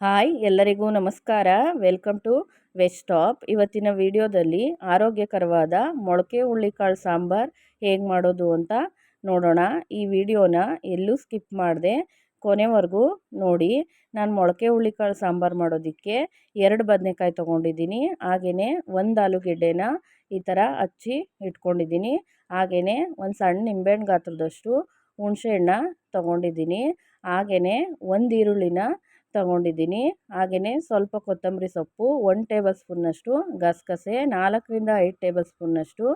Hi, ಎಲ್ಲರಿಗೂ ನಮಸ್ಕಾರ. Welcome to veg top. ಇವತ್ತಿನ ವಿಡಿಯೋದಲ್ಲಿ ಆರೋಗ್ಯಕರವಾದ ಮೊಳಕೆ ಹುಳ್ಳಿಕಾಳು ಸಾಂಬಾರ್ ಹೇಗೆ ಮಾಡೋದು ಅಂತ ನೋಡೋಣ. ಈ ವಿಡಿಯೋನ ಎಲ್ಲೂ ಸ್ಕಿಪ್ ಮಾಡಿದೆ ಕೊನೆವರೆಗೂ ನೋಡಿ. ನಾನು ಮೊಳಕೆ ಹುಳ್ಳಿಕಾಳು ಸಾಂಬಾರು ಮಾಡೋದಕ್ಕೆ ಎರಡು ಬದನೆಕಾಯಿ ತೊಗೊಂಡಿದ್ದೀನಿ. ಹಾಗೆಯೇ ಒಂದು ಆಲೂಗೆಡ್ಡೆನ ಈ ಥರ ಹಚ್ಚಿ ಇಟ್ಕೊಂಡಿದ್ದೀನಿ. ಹಾಗೆಯೇ ಒಂದು ಸಣ್ಣ ನಿಂಬೆಹಣ್ಣು ಗಾತ್ರದಷ್ಟು ಹುಣಸೆಹಣ್ಣ ತೊಗೊಂಡಿದ್ದೀನಿ. ಹಾಗೆಯೇ ಒಂದು ಈರುಳ್ಳಿನ ತಗೊಂಡಿದ್ದೀನಿ. ಹಾಗೆಯೇ ಸ್ವಲ್ಪ ಕೊತ್ತಂಬರಿ ಸೊಪ್ಪು ಒನ್ ಟೇಬಲ್ ಸ್ಪೂನ್ನಷ್ಟು ಗಸಗಸೆ, ನಾಲ್ಕರಿಂದ ಐದು ಟೇಬಲ್ ಸ್ಪೂನ್ನಷ್ಟು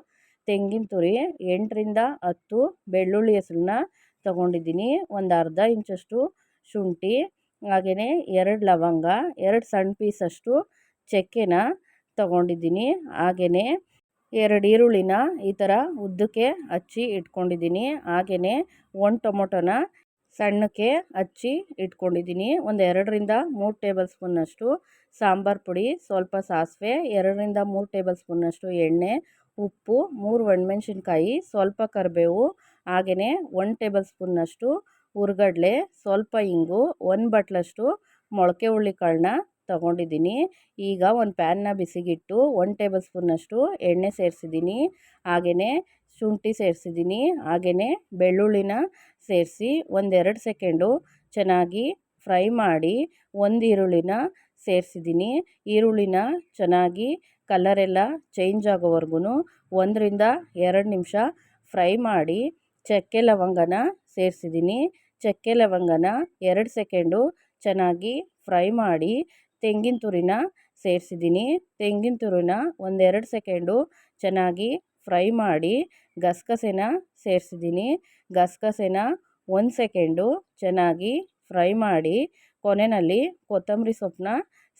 ತೆಂಗಿನ ತುರಿ, ಎಂಟರಿಂದ ಹತ್ತು ಬೆಳ್ಳುಳ್ಳಿ ಹೆಸರನ್ನ ತಗೊಂಡಿದ್ದೀನಿ. ಒಂದು ಅರ್ಧ ಇಂಚಷ್ಟು ಶುಂಠಿ ಹಾಗೆಯೇ ಎರಡು ಲವಂಗ, ಎರಡು ಸಣ್ಣ ಪೀಸಷ್ಟು ಚಕ್ಕೆನ ತಗೊಂಡಿದ್ದೀನಿ. ಹಾಗೆಯೇ ಎರಡು ಈರುಳ್ಳಿನ ಈ ಥರ ಉದ್ದಕ್ಕೆ ಹಚ್ಚಿ ಇಟ್ಕೊಂಡಿದ್ದೀನಿ. ಹಾಗೆಯೇ ಒಂದು ಟೊಮೊಟೊನ ಸಣ್ಣಕ್ಕೆ ಹಚ್ಚಿ ಇಟ್ಕೊಂಡಿದ್ದೀನಿ. ಒಂದು ಎರಡರಿಂದ ಮೂರು ಟೇಬಲ್ ಸ್ಪೂನ್ನಷ್ಟು ಸಾಂಬಾರು ಪುಡಿ, ಸ್ವಲ್ಪ ಸಾಸಿವೆ, ಎರಡರಿಂದ ಮೂರು ಟೇಬಲ್ ಸ್ಪೂನ್ನಷ್ಟು ಎಣ್ಣೆ, ಉಪ್ಪು, ಮೂರು ಒಣಮೆಣ್ಸಿನ್ಕಾಯಿ, ಸ್ವಲ್ಪ ಕರಿಬೇವು ಹಾಗೆಯೇ ಒಂದು ಟೇಬಲ್ ಸ್ಪೂನ್ನಷ್ಟು ಹುರ್ಗಡ್ಲೆ ಸ್ವಲ್ಪ ಇಂಗು, ಒಂದು ಬಟ್ಲಷ್ಟು ಮೊಳಕೆ ಹುಳ್ಳಿಕಾಳನ್ನ ತಗೊಂಡಿದ್ದೀನಿ. ಈಗ ಒಂದು ಪ್ಯಾನ್ನ ಬಿಸಿಗಿಟ್ಟು ಒಂದು ಟೇಬಲ್ ಸ್ಪೂನ್ನಷ್ಟು ಎಣ್ಣೆ ಸೇರಿಸಿದ್ದೀನಿ. ಹಾಗೆಯೇ ಶುಂಠಿ ಸೇರಿಸಿದ್ದೀನಿ ಹಾಗೆಯೇ ಬೆಳ್ಳುಳ್ಳಿನ ಸೇರಿಸಿ ಒಂದೆರಡು ಸೆಕೆಂಡು ಚೆನ್ನಾಗಿ ಫ್ರೈ ಮಾಡಿ ಒಂದು ಈರುಳ್ಳಿನ ಸೇರಿಸಿದ್ದೀನಿ. ಈರುಳ್ಳಿನ ಚೆನ್ನಾಗಿ ಕಲರೆಲ್ಲ ಚೇಂಜ್ ಆಗೋವರೆಗೂ ಒಂದರಿಂದ ಎರಡು ನಿಮಿಷ ಫ್ರೈ ಮಾಡಿ ಚಕ್ಕೆ ಲವಂಗನ ಸೇರಿಸಿದ್ದೀನಿ. ಚಕ್ಕೆ ಲವಂಗನ ಎರಡು ಸೆಕೆಂಡು ಚೆನ್ನಾಗಿ ಫ್ರೈ ಮಾಡಿ ತೆಂಗಿನ ತುರಿನ ಸೇರಿಸಿದ್ದೀನಿ. ತೆಂಗಿನ ತುರಿನ ಒಂದೆರಡು ಸೆಕೆಂಡು ಚೆನ್ನಾಗಿ ಫ್ರೈ ಮಾಡಿ ಗಸಗಸೆನ ಸೇರಿಸಿದ್ದೀನಿ. ಗಸಗಸೆನ ಒಂದು ಸೆಕೆಂಡು ಚೆನ್ನಾಗಿ ಫ್ರೈ ಮಾಡಿ ಕೊನೆಯಲ್ಲಿ ಕೊತ್ತಂಬರಿ ಸೊಪ್ಪನ್ನ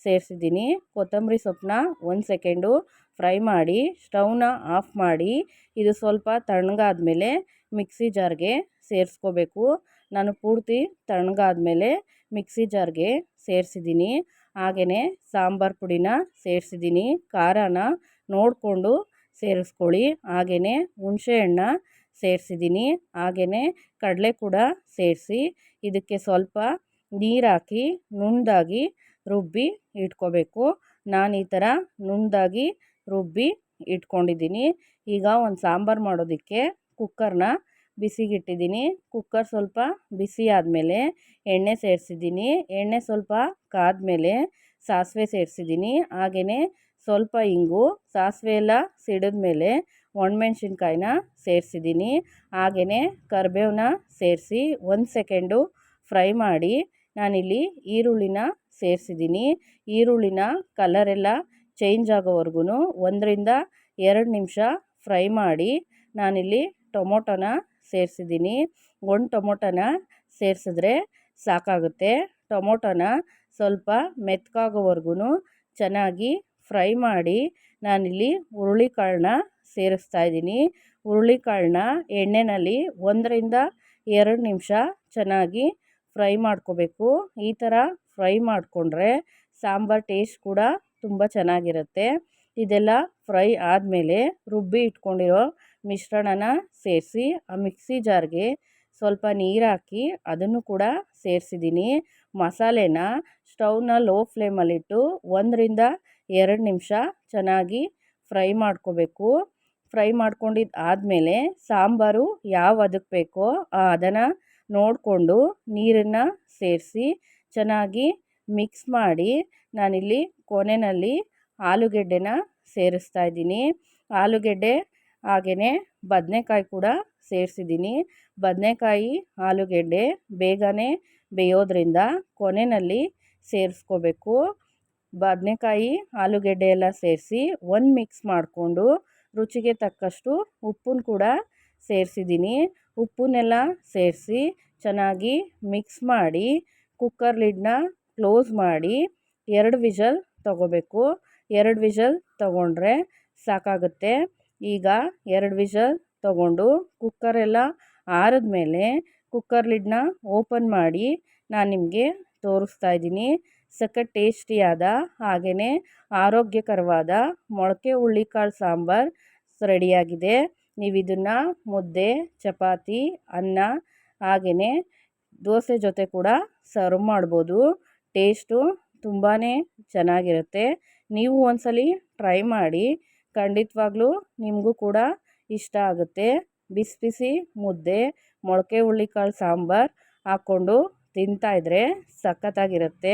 ಸೇರಿಸಿದ್ದೀನಿ. ಕೊತ್ತಂಬರಿ ಸೊಪ್ಪನ್ನ ಒಂದು ಸೆಕೆಂಡು ಫ್ರೈ ಮಾಡಿ ಸ್ಟವ್ನ ಆಫ್ ಮಾಡಿ ಇದು ಸ್ವಲ್ಪ ತಣ್ಣಗಾದ್ಮೇಲೆ ಮಿಕ್ಸಿ ಜಾರ್ಗೆ ಸೇರಿಸ್ಕೋಬೇಕು. ನಾನು ಪೂರ್ತಿ ತಣ್ಣಗಾದ್ಮೇಲೆ ಮಿಕ್ಸಿ ಜಾರ್ಗೆ ಸೇರಿಸಿದ್ದೀನಿ. ಹಾಗೆಯೇ ಸಾಂಬಾರು ಪುಡಿನ ಸೇರಿಸಿದ್ದೀನಿ. ಖಾರನ ನೋಡಿಕೊಂಡು ಸೇರಿಸ್ಕೊಳ್ಳಿ. ಹಾಗೆಯೇ ಹುಣಸೆಹಣ್ಣ ಸೇರಿಸಿದ್ದೀನಿ. ಹಾಗೆಯೇ ಕಡಲೆ ಕೂಡ ಸೇರಿಸಿ ಇದಕ್ಕೆ ಸ್ವಲ್ಪ ನೀರಾಕಿ ಹಾಕಿ ನುಣ್ಣದಾಗಿ ರುಬ್ಬಿ ಇಟ್ಕೋಬೇಕು. ನಾನು ಈ ಥರ ನುಣ್ಣದಾಗಿ ರುಬ್ಬಿ ಇಟ್ಕೊಂಡಿದ್ದೀನಿ. ಈಗ ಒಂದು ಸಾಂಬಾರು ಮಾಡೋದಕ್ಕೆ ಕುಕ್ಕರ್ನ ಬಿಸಿಗಿಟ್ಟಿದ್ದೀನಿ. ಕುಕ್ಕರ್ ಸ್ವಲ್ಪ ಬಿಸಿ ಆದಮೇಲೆ ಎಣ್ಣೆ ಸೇರಿಸಿದ್ದೀನಿ. ಎಣ್ಣೆ ಸ್ವಲ್ಪ ಕಾದ ಮೇಲೆ ಸಾಸಿವೆ ಸೇರಿಸಿದ್ದೀನಿ. ಹಾಗೆಯೇ ಸ್ವಲ್ಪ ಇಂಗು, ಸಾಸಿವೆ ಎಲ್ಲ ಸಿಡಿದ್ಮೇಲೆ ಒಣಮೆಣ್ಸಿನ್ಕಾಯಿನ ಸೇರಿಸಿದ್ದೀನಿ. ಹಾಗೆಯೇ ಕರಿಬೇವನ್ನ ಸೇರಿಸಿ ಒಂದು ಸೆಕೆಂಡು ಫ್ರೈ ಮಾಡಿ ನಾನಿಲ್ಲಿ ಈರುಳ್ಳಿನ ಸೇರಿಸಿದ್ದೀನಿ. ಈರುಳ್ಳಿನ ಕಲರೆಲ್ಲ ಚೇಂಜ್ ಆಗೋವರೆಗೂ ಒಂದರಿಂದ ಎರಡು ನಿಮಿಷ ಫ್ರೈ ಮಾಡಿ ನಾನಿಲ್ಲಿ ಟೊಮೊಟೊನ ಸೇರಿಸಿದ್ದೀನಿ. ಒಂದು ಟೊಮೊಟೊನ ಸೇರಿಸಿದ್ರೆ ಸಾಕಾಗುತ್ತೆ. ಟೊಮೊಟೊನ ಸ್ವಲ್ಪ ಮೆತ್ತಗಾಗೋವರೆಗೂ ಚೆನ್ನಾಗಿ ಫ್ರೈ ಮಾಡಿ ನಾನಿಲ್ಲಿ ಹುರುಳಿಕಾಳನ್ನ ಸೇರಿಸ್ತಾ ಇದ್ದೀನಿ. ಹುರುಳಿಕಾಳನ್ನ ಎಣ್ಣೆಯಲ್ಲಿ ಒಂದರಿಂದ ಎರಡು ನಿಮಿಷ ಚೆನ್ನಾಗಿ ಫ್ರೈ ಮಾಡ್ಕೋಬೇಕು. ಈ ಥರ ಫ್ರೈ ಮಾಡಿಕೊಂಡ್ರೆ ಸಾಂಬಾರು ಟೇಸ್ಟ್ ಕೂಡ ತುಂಬ ಚೆನ್ನಾಗಿರುತ್ತೆ. ಇದೆಲ್ಲ ಫ್ರೈ ಆದಮೇಲೆ ರುಬ್ಬಿ ಇಟ್ಕೊಂಡಿರೋ ಮಿಶ್ರಣನ ಸೇರಿಸಿ ಆ ಮಿಕ್ಸಿ ಜಾರ್ಗೆ ಸ್ವಲ್ಪ ನೀರು ಹಾಕಿ ಅದನ್ನು ಕೂಡ ಸೇರಿಸಿದ್ದೀನಿ. ಮಸಾಲೆನ ಸ್ಟೌವ್ನ ಲೋ ಫ್ಲೇಮಲ್ಲಿಟ್ಟು ಒಂದರಿಂದ ಎರಡು ನಿಮಿಷ ಚೆನ್ನಾಗಿ ಫ್ರೈ ಮಾಡ್ಕೋಬೇಕು. ಫ್ರೈ ಮಾಡ್ಕೊಂಡಿದ್ದು ಆದಮೇಲೆ ಸಾಂಬಾರು ಯಾವ ಅದಕ್ಕೆ ಬೇಕೋ ಅದನ್ನು ನೋಡಿಕೊಂಡು ನೀರನ್ನು ಸೇರಿಸಿ ಚೆನ್ನಾಗಿ ಮಿಕ್ಸ್ ಮಾಡಿ ನಾನಿಲ್ಲಿ ಕೊನೆಯಲ್ಲಿ ಆಲೂಗೆಡ್ಡೆನ ಸೇರಿಸ್ತಾ ಇದ್ದೀನಿ. ಆಲೂಗೆಡ್ಡೆ ಹಾಗೆಯೇ ಬದನೆಕಾಯಿ ಕೂಡ ಸೇರಿಸಿದ್ದೀನಿ. ಬದನೆಕಾಯಿ, ಆಲೂಗೆಡ್ಡೆ ಬೇಗನೆ ಬೇಯೋದ್ರಿಂದ ಕೊನೆಯಲ್ಲಿ ಸೇರಿಸ್ಕೋಬೇಕು. ಬದನೆಕಾಯಿ, ಆಲೂಗೆಡ್ಡೆ ಎಲ್ಲ ಸೇರಿಸಿ ಒಂದು ಮಿಕ್ಸ್ ಮಾಡಿಕೊಂಡು ರುಚಿಗೆ ತಕ್ಕಷ್ಟು ಉಪ್ಪನ್ನು ಕೂಡ ಸೇರಿಸಿದ್ದೀನಿ ಉಪ್ಪನ್ನೆಲ್ಲ ಸೇರಿಸಿ ಚೆನ್ನಾಗಿ ಮಿಕ್ಸ್ ಮಾಡಿ ಕುಕ್ಕರ್ ಲಿಡ್ನ ಕ್ಲೋಸ್ ಮಾಡಿ ಎರಡು ವಿಷಲ್ ತಗೋಬೇಕು. ಎರಡು ವಿಷಲ್ ತಗೊಂಡ್ರೆ ಸಾಕಾಗುತ್ತೆ. ಈಗ ಎರಡು ವಿಷಲ್ ತಗೊಂಡು ಕುಕ್ಕರೆಲ್ಲ ಆರಿದ್ಮೇಲೆ ಕುಕ್ಕರ್ ಲಿಡ್ನ ಓಪನ್ ಮಾಡಿ ನಾನು ನಿಮಗೆ ತೋರಿಸ್ತಾ ಇದ್ದೀನಿ. ಸಖತ್ ಟೇಸ್ಟಿಯಾದ ಹಾಗೆಯೇ ಆರೋಗ್ಯಕರವಾದ ಮೊಳಕೆ ಹುಳಿಕಾಳು ಸಾಂಬಾರು ರೆಡಿಯಾಗಿದೆ. ನೀವು ಇದನ್ನು ಮುದ್ದೆ, ಚಪಾತಿ, ಅನ್ನ ಹಾಗೆಯೇ ದೋಸೆ ಜೊತೆ ಕೂಡ ಸರ್ವ್ ಮಾಡ್ಬೋದು. ಟೇಸ್ಟು ತುಂಬಾ ಚೆನ್ನಾಗಿರುತ್ತೆ. ನೀವು ಒಂದ್ಸಲಿ ಟ್ರೈ ಮಾಡಿ, ಖಂಡಿತವಾಗ್ಲೂ ನಿಮಗೂ ಕೂಡ ಇಷ್ಟ ಆಗುತ್ತೆ. ಬಿಸಿ ಬಿಸಿ ಮುದ್ದೆ, ಮೊಳಕೆ ಹುಳಿಕಾಳು ಸಾಂಬಾರು ಹಾಕ್ಕೊಂಡು ತಿಂತಾಯಿದ್ರೆ ಸಖತ್ತಾಗಿರುತ್ತೆ.